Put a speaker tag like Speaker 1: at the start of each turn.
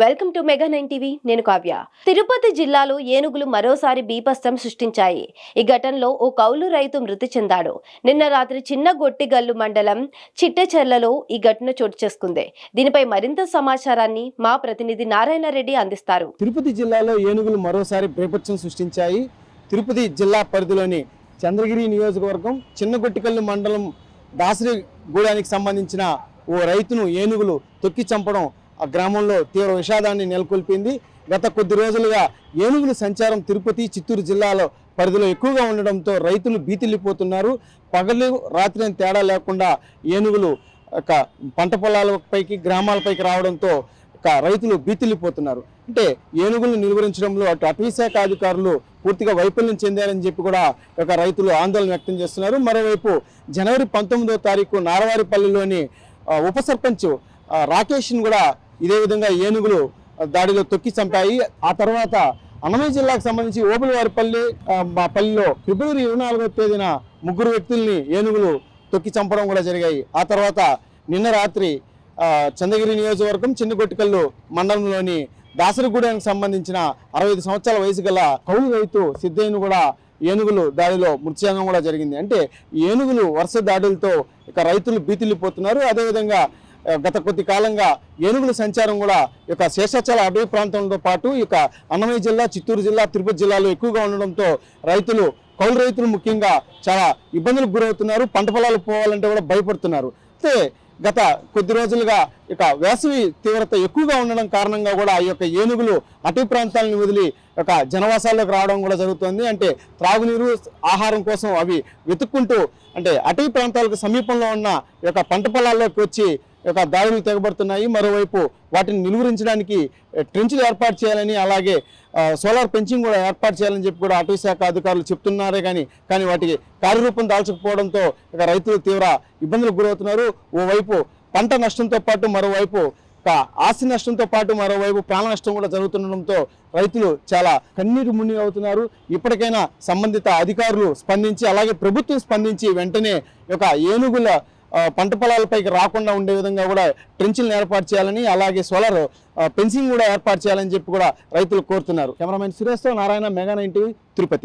Speaker 1: Welcome to mega nine TV నేను కావ్య. తిరుపతి జిల్లాలో ఏనుగులు మరోసారి బీపస్తం సృష్టించాయి. ఈ ఘటనలో ఓ కౌలు రైతు మృతి చెందాడు. నిన్న రాత్రి చిన్న గొట్టిగల్లు మండలం చిట్టచెర్లలో ఈ ఘటన చోటు చేసుకుంది. దీనిపై మరింత సమాచారాన్ని మా ప్రతినిధి నారాయణ రెడ్డి అందిస్తారు.
Speaker 2: తిరుపతి జిల్లాలో ఏనుగులు మరోసారి బీపత్సం సృష్టించాయి. తిరుపతి జిల్లా పరిధిలోని చంద్రగిరి నియోజకవర్గం చిన్న గొట్టిగల్లు మండలం దాసరిగూడానికి సంబంధించిన ఓ రైతును ఏనుగులు తొక్కి చంపడం ఆ గ్రామంలో తీవ్ర విషాదాన్ని నెలకొల్పింది. గత కొద్ది రోజులుగా ఏనుగుల సంచారం తిరుపతి చిత్తూరు జిల్లాలో పరిధిలో ఎక్కువగా ఉండడంతో రైతులు భీతిల్లిపోతున్నారు. పగలు రాత్రి అని తేడా లేకుండా ఏనుగులు ఒక పంట పొలాలపైకి గ్రామాలపైకి రావడంతో ఒక రైతులు భీతిల్లిపోతున్నారు. అంటే ఏనుగులను నిలువరించడంలో అటు అటవీశాఖ అధికారులు పూర్తిగా వైఫల్యం చెందారని చెప్పి కూడా ఒక రైతులు ఆందోళన వ్యక్తం చేస్తున్నారు. మరోవైపు జనవరి పంతొమ్మిదో తారీఖు నారవారిపల్లిలోని ఉప సర్పంచ్ రాకేష్ను రాకేష్ని కూడా ఇదే విధంగా ఏనుగులు దాడిలో తొక్కి చంపాయి. ఆ తర్వాత అన్నమయ్య జిల్లాకు సంబంధించి ఓబులవారిపల్లి మా పల్లిలో ఫిబ్రవరి ఇరవై నాలుగో తేదీన ముగ్గురు వ్యక్తుల్ని ఏనుగులు తొక్కి చంపడం కూడా జరిగాయి. ఆ తర్వాత నిన్న రాత్రి చంద్రగిరి నియోజకవర్గం చిన్నగొట్టికల్లు మండలంలోని దాసరిగూడెంకి సంబంధించిన అరవై ఐదు సంవత్సరాల వయసు గల కౌలు రైతు సిద్ధయ్యను కూడా ఏనుగులు దాడిలో మృతి చెందడం కూడా జరిగింది. అంటే ఏనుగులు వరుస దాడులతో ఇక రైతులు బీతిల్లిపోతున్నారు అదేవిధంగా గత కొద్ది కాలంగా ఏనుగుల సంచారం కూడా ఈ యొక్క శేషాచల అటవీ ప్రాంతంతో పాటు ఇక అన్నమయ్య జిల్లా చిత్తూరు జిల్లా తిరుపతి జిల్లాలో ఎక్కువగా ఉండడంతో రైతులు కౌలు రైతులు ముఖ్యంగా చాలా ఇబ్బందులకు గురవుతున్నారు. పంట పొలాలు పోవాలంటే కూడా భయపడుతున్నారు. అయితే గత కొద్ది రోజులుగా ఇక వేసవి తీవ్రత ఎక్కువగా ఉండడం కారణంగా కూడా ఈ యొక్క ఏనుగులు అటవీ ప్రాంతాలను వదిలి ఒక జనవాసాల్లోకి రావడం కూడా జరుగుతుంది. అంటే త్రాగునీరు ఆహారం కోసం అవి వెతుక్కుంటూ అంటే అటవీ ప్రాంతాలకు సమీపంలో ఉన్న ఈ యొక్క పంట పొలాల్లోకి వచ్చి యొక్క దాడులు తెగబడుతున్నాయి. మరోవైపు వాటిని నిలువరించడానికి ట్రెంచ్లు ఏర్పాటు చేయాలని అలాగే సోలార్ పెంచింగ్ కూడా ఏర్పాటు చేయాలని చెప్పి కూడా అటవీ శాఖ అధికారులు చెప్తున్నారే కానీ కానీ వాటికి కార్యరూపం దాల్చకపోవడంతో ఇక రైతులు తీవ్ర ఇబ్బందులకు గురవుతున్నారు. ఓవైపు పంట నష్టంతో పాటు మరోవైపు ఆస్తి నష్టంతో పాటు మరోవైపు ప్రాణ నష్టం కూడా జరుగుతుండడంతో రైతులు చాలా కన్నీరు మునిగి అవుతున్నారు. ఇప్పటికైనా సంబంధిత అధికారులు స్పందించి అలాగే ప్రభుత్వం స్పందించి వెంటనే ఒక ఏనుగుల పంట పొలాలపైకి రాకుండా ఉండే విధంగా కూడా ట్రెంచ్లను ఏర్పాటు చేయాలని అలాగే సోలార్ ఫెన్సింగ్ కూడా ఏర్పాటు చేయాలని చెప్పి కూడా రైతులు కోరుతున్నారు. Cameraman సురేష్తో Narayana mega nine TV Tirupati.